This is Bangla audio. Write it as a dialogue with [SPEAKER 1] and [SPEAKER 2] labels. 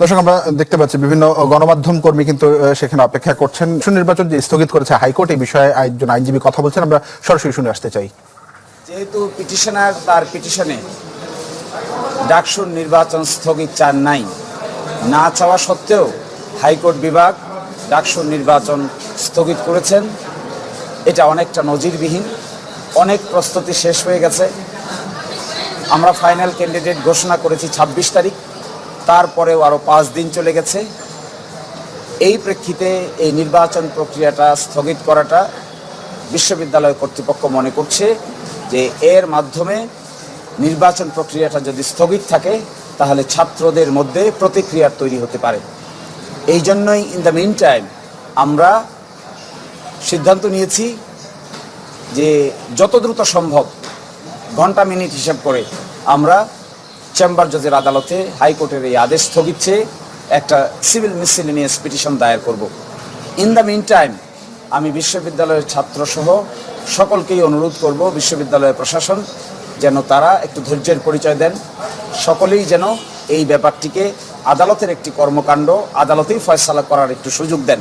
[SPEAKER 1] দর্শক, আমরা দেখতে পাচ্ছি বিভিন্ন গণমাধ্যম কর্মী কিন্তু সেখানে অপেক্ষা করছেন। সুনির্বাচন যে স্থগিত করেছে হাইকোর্ট, এই বিষয়ে একজন আইনজীবী কথা বলছেন। আমরা সরাসরি শুনে আসতে চাই।
[SPEAKER 2] যেহেতু পিটিশনার তার পিটিশনে ডাকসুর নির্বাচন স্থগিত চান নাই। না চাওয়া সত্ত্বেও হাইকোর্ট বিভাগ ডাকসুর নির্বাচন স্থগিত করেছেন। এটা অনেকটা নজিরবিহীন। অনেক প্রস্তুতি শেষ হয়ে গেছে। আমরা ফাইনাল ক্যান্ডিডেট ঘোষণা করেছি ২৬ তারিখ। তারপরেও আরও পাঁচ দিন চলে গেছে। এই প্রেক্ষিতে এই নির্বাচন প্রক্রিয়াটা স্থগিত করাটা বিশ্ববিদ্যালয় কর্তৃপক্ষ মনে করছে যে এর মাধ্যমে নির্বাচন প্রক্রিয়াটা যদি স্থগিত থাকে, তাহলে ছাত্রদের মধ্যে প্রতিক্রিয়া তৈরি হতে পারে। এই জন্যই ইন দ্য মিন টাইম আমরা সিদ্ধান্ত নিয়েছি যে যত দ্রুত সম্ভব, ঘণ্টা মিনিট হিসাব করে আমরা চেম্বার জজের আদালতে হাইকোর্টের এই আদেশ স্থগিত চেয়ে একটা সিভিল মিসিলিনিয়াস পিটিশন দায়ের করব। ইন দ্য মিন টাইম আমি বিশ্ববিদ্যালয়ের ছাত্রসহ সকলকেই অনুরোধ করব বিশ্ববিদ্যালয়ের প্রশাসন যেন তারা একটু ধৈর্যের পরিচয় দেন। সকলেই যেন এই ব্যাপারটিকে আদালতের একটি কর্মকাণ্ড আদালতেই ফয়সালা করার একটু সুযোগ দেন।